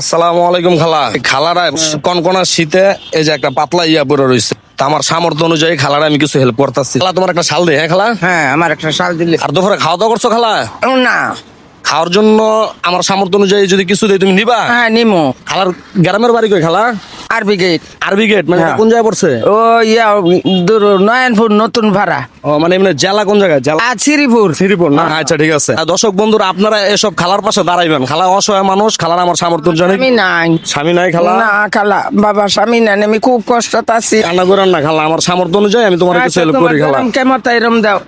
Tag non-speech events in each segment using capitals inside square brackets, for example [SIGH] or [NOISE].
আসসালামু আলাইকুম খালা। খালারা কনকনা শীতে এই যে একটা পাতলা ইয়া পরে রয়েছে। তা আমার সামর্থ্য অনুযায়ী খালারা আমি কিছু হেল্প করতেছি। খালা তোমার একটা শাল দে হ্যাঁ খালা? হ্যাঁ আমার একটা শাল দিলে। আর দুপুরে খাওয়া দাওয়া করছ খালা? না। খাওয়ার জন্য আমার সামর্থ্য অনুযায়ী যদি কিছু দেয় তুমি নিবা? হ্যাঁ নিমো। খালার গ্রামের বাড়ি কই খালা? আরবি গেট আরবি গেট মানে হ্যাঁ। কোন জায়গায় পড়ছে? ও ইয়া দূর নয়নপুর নতুন ভাড়া। ও মানে এমনি জেলা কোন জায়গায়? জেলা আর শ্রীপুর শ্রীপুর না? আচ্ছা ঠিক আছে। দর্শক বন্ধুরা আপনারা এসব খালার পাশে দাঁড়াইবেন। খালা অসহায় মানুষ খালার আমার সামর্থ্য অনুযায়ী আমি নাই। স্বামী নাই খালা? না খালা বাবা স্বামী নাই আমি খুব কষ্টত আছি। কান্না করেন না খালা। আমার সামর্থ্য অনুযায়ী আমি তোমার কিছু আচ্ছা, হেল্প করি খালা। কেমন তাই দাও।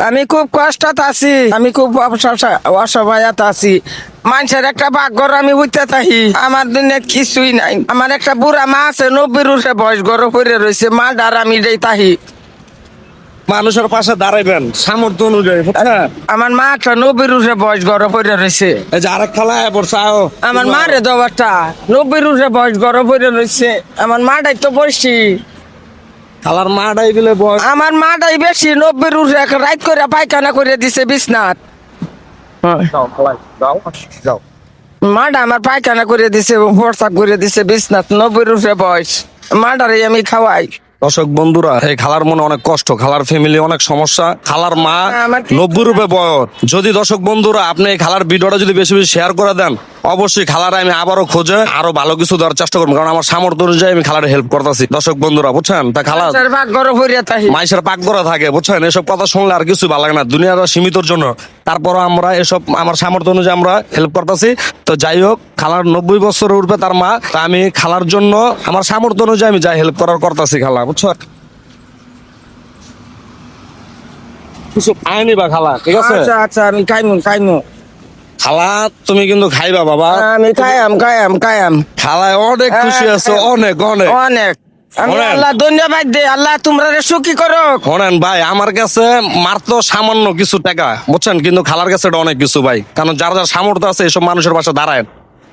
আমি খুব কষ্টত আছি আমি খুব অসহায়- অসহায়ত আছি। মানুষের একটা ভাগ্যর আমি উঠতে থাকি আমার দিনে কিছুই নাই। আমার একটা বুড়া মা আছে নব্বই রুষে বয়স গরম করে রয়েছে মা ডার আমি দেই তাহি মানুষের পাশে দাঁড়াইবেন সামর্থ্য অনুযায়ী হ্যাঁ। আমার মা একটা নব্বই রুষে বয়স গরম করে রয়েছে এই যে আরেক খালা পড়ছে আমার মা রে দবারটা নব্বই রুষে বয়স গরম করে রয়েছে আমার মাটাই তো বসছি খালার মা ডাই দিলে বয় আমার মাটাই বেশি নব্বই রুষে রাইত করে পায়খানা করে দিছে বিছনাথ যাও মাটা আমার পায়খানা করে দিছে বর্ষা করে দিছে বিছনাথ নব্বই রুষে বয়স। মাটারে আমি খাওয়াই। দর্শক বন্ধুরা এই খালার মনে অনেক কষ্ট খালার ফ্যামিলি অনেক সমস্যা খালার মা আমার নব্বই রূপে বয়স। যদি দর্শক বন্ধুরা আপনি এই খালার ভিডিওটা যদি বেশি বেশি শেয়ার করে দেন অবশ্যই খালার আমি আবারও খোঁজে আরও ভালো কিছু দেওয়ার চেষ্টা করব কারণ আমার সামর্থ্য অনুযায়ী আমি খালার হেল্প করতেছি। দর্শক বন্ধুরা বুঝছেন? তা খালা মাইসের পাক করা থাকে। বুঝছেন? এসব কথা শুনলে আর কিছু ভালো লাগে না। দুনিয়ার সীমিতর জন্য। তারপর আমরা এসব আমার সামর্থ্য অনুযায়ী আমরা হেল্প করতেছি। তো যাই হোক খালার নব্বই বছর উঠবে তার মা তা আমি খালার জন্য আমার সামর্থ্য অনুযায়ী আমি যাই হেল্প করার করতেছি খালা বুঝছ? কিছু আয়নি বা খালা ঠিক আছে? আচ্ছা আচ্ছা আমি খাইমু খাইমু। খালা তুমি কিন্তু খাইবা বাবা। আমি খায়াম খায়াম খায়াম। খালায় অনেক খুশি আছো অনেক অনেক। অনেক। আল্লাহ ধন্যবাদ দে আল্লাহ তোমরা সুখী করো। শোনেন ভাই আমার কাছে মাত্র সামান্য কিছু টাকা বুঝছেন? কিন্তু খালার কাছে অনেক কিছু ভাই। কারণ যার যার সামর্থ্য আছে এসব মানুষের পাশে দাঁড়ায়।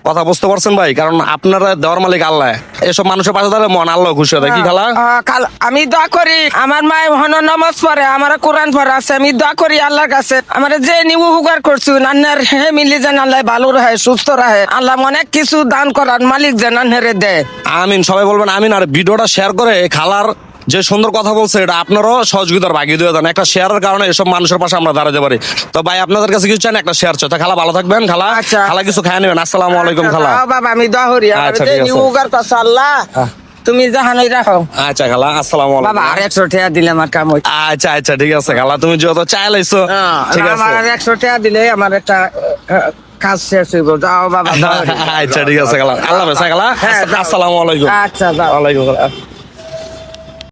কথা বুঝতে পারছেন ভাই? কারণ আপনারা দেওয়ার মালিক আল্লাহ। এসব মানুষের পাশে দাঁড়ালে মন আল্লাহ খুশি হয়। কি খালা? আহ, আমি দোয়া করি আমার মায় হন নমাজ পড়ে আমার কোরআন পড়া আছে আমি দোয়া করি আল্লাহর কাছে। আমার যে নিউ উপকার করছু নান্নার হে মিলি যেন আল্লাহ ভালো রাহে সুস্থ রাহে। আল্লাহ অনেক কিছু দান করার মালিক যেন হেরে দেয়। আমিন সবাই বলবেন আমিন। আর ভিডিওটা শেয়ার করে খালার যে সুন্দর কথা বলছে এটা আপনারও সহযোগিতার ভাগিয়ে দিয়ে দেন। একটা শেয়ারের কারণে এসব মানুষের পাশে আমরা দাঁড়াতে পারি। তো ভাই আপনাদের কাছে কিছু চান? একটা শেয়ার চাই তা খালা ভালো থাকবেন খালা? আচ্ছা। খালা কিছু খায় নেবেন? আসসালামু আলাইকুম খালা। আচ্ছা, বাবা আমি আমার আচ্ছা, ঠিক আল্লাহ হ্যাঁ। তুমি জাহানই রাখো। আচ্ছা খালা আসসালামু বাবা আর একশো টাকা দিলে আমার কাম। আচ্ছা আচ্ছা ঠিক আছে খালা তুমি যত চাইলাইছো ঠিক হ্যাঁ, আমার আছে। আর একশো টাকা দিলে আমার একটা কাজ শেষ হইব। যাও বাবা [LAUGHS] আচ্ছা ঠিক আছে খালা। আল্লাহ হাফেজ খালা। হ্যাঁ, আসসালামু আলাইকুম। আচ্ছা যাও। ওয়ালাইকুম আসসালাম।